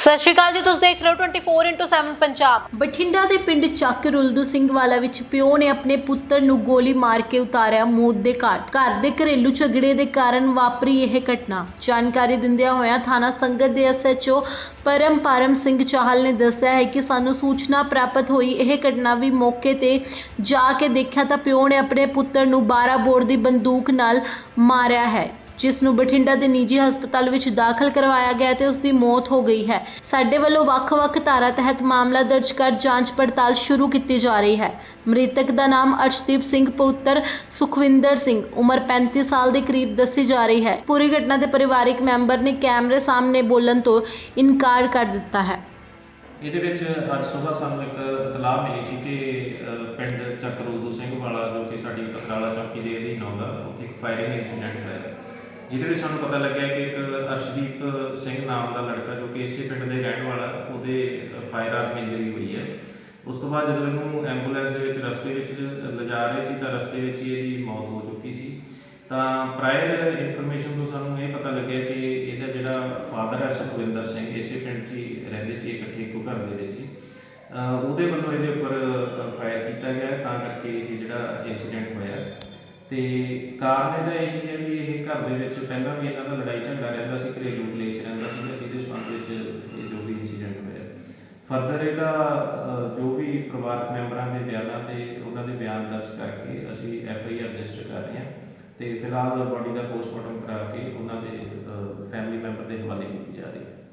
ਸਤਿ ਸ਼੍ਰੀ ਅਕਾਲ ਜੀ, ਤੁਸੀਂ ਦੇਖ ਰਹੇ ਹੋ 24/7 ਪੰਜਾਬ। ਬਠਿੰਡਾ ਦੇ ਪਿੰਡ ਚੱਕ ਰੁਲਦੂ ਸਿੰਘ ਵਾਲਾ ਵਿੱਚ ਪਿਓ ਨੇ ਆਪਣੇ ਪੁੱਤਰ ਨੂੰ ਗੋਲੀ ਮਾਰ ਕੇ ਉਤਾਰਿਆ ਮੌਤ ਦੇ ਘਾਟ। ਘਰ ਦੇ ਘਰੇਲੂ ਝਗੜੇ ਦੇ ਕਾਰਨ ਵਾਪਰੀ ਇਹ ਘਟਨਾ। ਜਾਣਕਾਰੀ ਦਿੰਦਿਆਂ ਹੋਇਆਂ ਥਾਣਾ ਸੰਗਤ ਦੇ ਐਸਐਚਓ ਪਰਮ ਪਰਮ ਸਿੰਘ ਚਾਹਲ ਨੇ ਦੱਸਿਆ ਹੈ ਕਿ ਸਾਨੂੰ ਸੂਚਨਾ ਪ੍ਰਾਪਤ ਹੋਈ। ਇਹ ਘਟਨਾ ਵੀ ਮੌਕੇ ਤੇ ਜਾ ਕੇ ਦੇਖਿਆ ਤਾਂ ਪਿਓ ਨੇ ਆਪਣੇ ਪੁੱਤਰ ਨੂੰ 12 ਬੋਰ ਦੀ ਬੰਦੂਕ ਨਾਲ ਮਾਰਿਆ ਹੈ। ਜਿਸ ਨੂੰ ਬਠਿੰਡਾ ਦੇ ਨਿੱਜੀ ਹਸਪਤਾਲ ਵਿੱਚ ਦਾਖਲ ਕਰਵਾਇਆ ਗਿਆ ਤੇ ਉਸ ਦੀ ਮੌਤ ਹੋ ਗਈ ਹੈ। ਸਾਡੇ ਵੱਲੋਂ ਵੱਖ-ਵੱਖ ਧਾਰਾ ਤਹਿਤ ਮਾਮਲਾ ਦਰਜ ਕਰ ਜਾਂਚ ਪੜਤਾਲ ਸ਼ੁਰੂ ਕੀਤੀ ਜਾ ਰਹੀ ਹੈ। ਮ੍ਰਿਤਕ ਦਾ ਨਾਮ ਅਰਸ਼ਦੀਪ ਸਿੰਘ, ਪੁੱਤਰ ਸੁਖਵਿੰਦਰ ਸਿੰਘ, ਉਮਰ 35 ਸਾਲ ਦੇ ਕਰੀਬ ਦੱਸੀ ਜਾ ਰਹੀ ਹੈ। ਪੂਰੀ ਘਟਨਾ ਦੇ ਪਰਿਵਾਰਕ ਮੈਂਬਰ ਨੇ ਕੈਮਰੇ ਸਾਹਮਣੇ ਬੋਲਣ ਤੋਂ ਇਨਕਾਰ ਕਰ ਦਿੱਤਾ ਹੈ। ਇਹਦੇ ਵਿੱਚ ਅੱਜ ਸਵੇਰ ਸਾਨੂੰ ਇੱਕ ਇਤਲਾਹ ਮਿਲੀ ਸੀ ਕਿ ਪਿੰਡ ਚੱਕਰੂਦੂ ਸਿੰਘ ਵਾਲਾ, ਜੋ ਕਿ ਸਾਡੀ ਪਤਰਾਲਾ ਚੌਕੀ ਦੇ ਅਧੀਨ ਆਉਂਦਾ, ਉੱਥੇ ਇੱਕ ਫਾਇਰਿੰਗ ਇਨਸੀਡੈਂਟ ਹੋਇਆ। ਜਿਹਦੇ ਵਿੱਚ ਸਾਨੂੰ ਪਤਾ ਲੱਗਿਆ ਕਿ ਇੱਕ ਅਰਸ਼ਦੀਪ ਸਿੰਘ ਨਾਮ ਦਾ ਲੜਕਾ ਜੋ ਕਿ ਇਸੇ ਪਿੰਡ ਦੇ ਰਹਿਣ ਵਾਲਾ, ਉਹਦੇ ਫਾਇਰ ਆਰਮ ਇੰਜਰੀ ਹੋਈ ਹੈ। ਉਸ ਤੋਂ ਬਾਅਦ ਜਦੋਂ ਇਹਨੂੰ ਐਂਬੂਲੈਂਸ ਦੇ ਵਿੱਚ ਰਸਤੇ ਵਿੱਚ ਲਿਜਾ ਰਹੇ ਸੀ, ਤਾਂ ਰਸਤੇ ਵਿੱਚ ਹੀ ਇਹਦੀ ਮੌਤ ਹੋ ਚੁੱਕੀ ਸੀ। ਤਾਂ ਪ੍ਰਾਇਰ ਇਨਫੋਰਮੇਸ਼ਨ ਤੋਂ ਸਾਨੂੰ ਇਹ ਪਤਾ ਲੱਗਿਆ ਕਿ ਇਹਦਾ ਜਿਹੜਾ ਫਾਦਰ ਹੈ, ਸੁਖਵਿੰਦਰ ਸਿੰਘ, ਇਸੇ ਪਿੰਡ 'ਚ ਹੀ ਰਹਿੰਦੇ ਸੀ, ਇਕੱਠੇ ਇੱਕੋ ਘਰ ਦੇ ਵਿੱਚ ਹੀ। ਉਹਦੇ ਵੱਲੋਂ ਇਹਦੇ ਉੱਪਰ ਫਾਇਰ ਕੀਤਾ ਗਿਆ, ਤਾਂ ਕਰਕੇ ਇਹ ਜਿਹੜਾ ਇਨਸੀਡੈਂਟ ਹੋਇਆ। ਤੇ ਕਾਰਨ ਇਹਦਾ ਇਹ ਹੈ ਵੀ ਘਰ ਦੇ ਵਿੱਚ ਪਹਿਲਾਂ ਵੀ ਇਹਨਾਂ ਦਾ ਲੜਾਈ ਝਗੜਾ ਰਹਿੰਦਾ ਸੀ, ਘਰੇਲੂ ਕਲੇਸ਼ ਰਹਿੰਦਾ ਸੀ ਜਿਹਦੇ ਸੰਬੰਧ ਵਿੱਚ ਇਹ ਜੋ ਵੀ ਇਨਸੀਡੈਂਟ ਹੋਇਆ। ਫਰਦਰ ਇਹਦਾ ਜੋ ਵੀ ਪਰਿਵਾਰਕ ਮੈਂਬਰਾਂ ਦੇ ਬਿਆਨਾਂ ਤੇ ਉਹਨਾਂ ਦੇ ਬਿਆਨ ਦਰਜ ਕਰਕੇ ਅਸੀਂ ਐਫ ਆਈ ਆਰ ਰਜਿਸਟਰ ਕਰ ਰਹੇ ਹਾਂ। ਤੇ ਫਿਲਹਾਲ ਬੋਡੀ ਦਾ ਪੋਸਟਮਾਰਟਮ ਕਰਾ ਕੇ ਉਹਨਾਂ